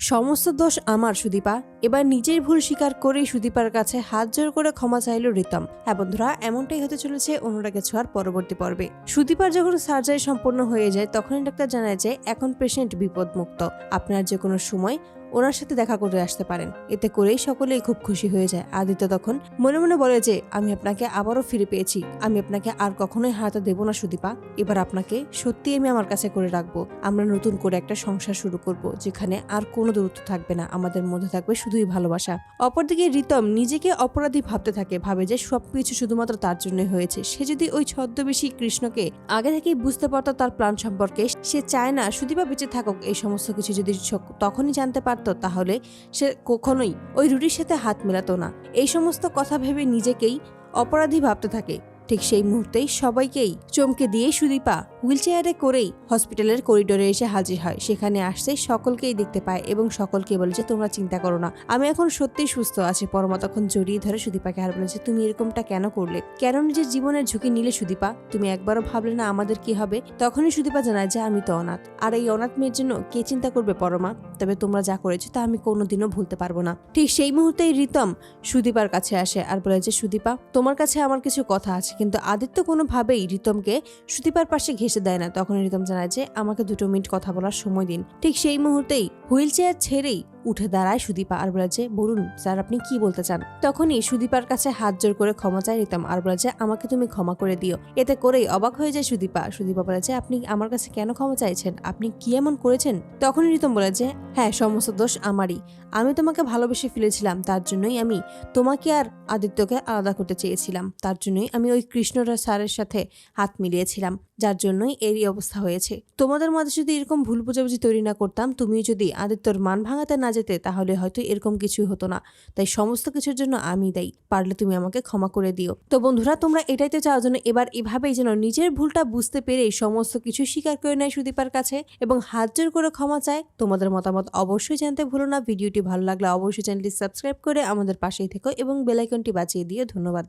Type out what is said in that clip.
সমস্ত দোষ আমার, সুদীপা। এবার নিজের ভুল স্বীকার করেই সুদীপার কাছে হাত জোর করে ক্ষমা চাইল রিতম। হ্যাঁ বন্ধুরা, এমনটাই হতে চলেছে অনুরাগে ছোঁয়ার পরবর্তী পর্বে। সুদীপার যখন সার্জারি সম্পন্ন হয়ে যায়, তখনই ডাক্তার জানায় যে এখন পেশেন্ট বিপদমুক্ত। আপনার যে কোনো সময় ওনার সাথে দেখা করে আসতে পারেন। এতে করেই সকলেই খুব খুশি হয়ে যায়। আদিত্য তখন মনে মনে বলে যে, আমি আপনাকে আবারও ফিরে পেয়েছি। আমি আপনাকে আর কখনোই হারাতে দেব না, সুদীপা। এবার আপনাকে সত্যি আমি আমার কাছে করে রাখব। আমরা নতুন করে একটা সংসার শুরু করব, যেখানে আর কোনো দূরত্ব থাকবে না। আমাদের মধ্যে থাকবে শুধুই ভালোবাসা। অপরদিকে রিতম নিজেকে অপরাধী ভাবতে থাকে, ভাবে যে সবকিছু শুধুমাত্র তার জন্যই হয়েছে। সে যদি ওই ছদ্মবেশী কৃষ্ণকে আগে থেকেই বুঝতে পারত তার প্ল্যান সম্পর্কে, সে চায় না, সুদীপা বেঁচে থাকুক। এই সমস্ত কিছু যদি তখনই জানতে পারতো তাহলে, সে কখনোই ওই রুটির সাথে হাত মেলাতো না। এই সমস্ত কথা ভেবে নিজেকেই অপরাধী ভাবতে থাকে। ঠিক সেই মুহূর্তেই সবাইকেই চমকে দিয়ে সুদীপা হুইল চেয়ারে করেই হসপিটালের করিডোরে এসে হাজির হয়। সেখানে আসতে সকলকেই দেখতে পায় এবং সকলকে বলে যে, তোমরা চিন্তা করো না। আমি এখন সত্যিই সুস্থ আছি। পরমা তখন জড়িয়ে ধরে সুদীপাকে আর বলেছে তুমি এরকমটা কেন করলে? কেন নিজের জীবনের ঝুঁকি নিলে সুদীপা? তুমি একবারও ভাবলে না আমাদের কি হবে? তখনই সুদীপা জানায় যে, আমি তো অনাথ। আর এই অনাথ মেয়ের জন্য কে চিন্তা করবে পরমা? তবে তোমরা যা করেছ তা আমি কোনোদিনও ভুলতে পারব না। ঠিক সেই মুহূর্তেই রিতম সুদীপার কাছে আসে আর বলে যে, সুদীপা, তোমার কাছে আমার কিছু কথা আছে। কিন্তু আদিত্য কোনোভাবেই রিতমকে সুদীপার পাশে ঘেসে দেয় না। তখন রিতম জানায় যে, আমাকে দুটো মিনিট কথা বলার সময় দিন। ঠিক সেই মুহূর্তেই হুইল চেয়ার ছেড়েই উঠে দাঁড়ায় সুদীপা আর বলে যে বলুন স্যার, আপনি কি বলতে চান? তখনই সুদীপার কাছে হাত জোর করে ক্ষমা চাই রিতম আর বলে যে, আমাকে তুমি ক্ষমা করে দিও। এতে করেই অবাক হয়ে যায় সুদীপা। সুদীপা বলে যে, আপনি আমার কাছে কেন ক্ষমা চাইছেন? আপনি কি এমন করেছেন? তখনই রিতম বলে যে হ্যাঁ সমস্ত দোষ আমারই। আমি তোমাকে ভালোবেসে ফেলেছিলাম, তার জন্যই আমি তোমাকে আর আদিত্যকে আলাদা করতে চেয়েছিলাম। তার জন্যই আমি ওই কৃষ্ণরা স্যারের সাথে হাত মিলিয়েছিলাম, যার জন্যই এরই অবস্থা হয়েছে। তোমাদের মাঝে যদি এরকম ভুল বোঝাবুঝি তৈরি না করতাম, তুমিও যদি আদিত্যর মান ভাঙাতে না যেতে তাহলে হয়তো এরকম কিছুই হতো না। তাই সমস্ত কিছুর জন্য আমি দেই পারলে তুমি আমাকে ক্ষমা করে দিও। তো বন্ধুরা, তোমরা এটাই তো চাও যেন এবার এভাবেই যেন নিজের ভুলটা বুঝতে পেরে সমস্ত কিছু স্বীকার করে নেয় সুদীপার কাছে এবং হাত জোর করে ক্ষমা চায়। তোমাদের মতামত অবশ্যই জানতে ভুলো না। ভিডিওটি ভালো লাগলে অবশ্যই চ্যানেলটি সাবস্ক্রাইব করে আমাদের পাশেই থেকো এবং বেলাইকনটি বাঁচিয়ে দিয়ে ধন্যবাদ।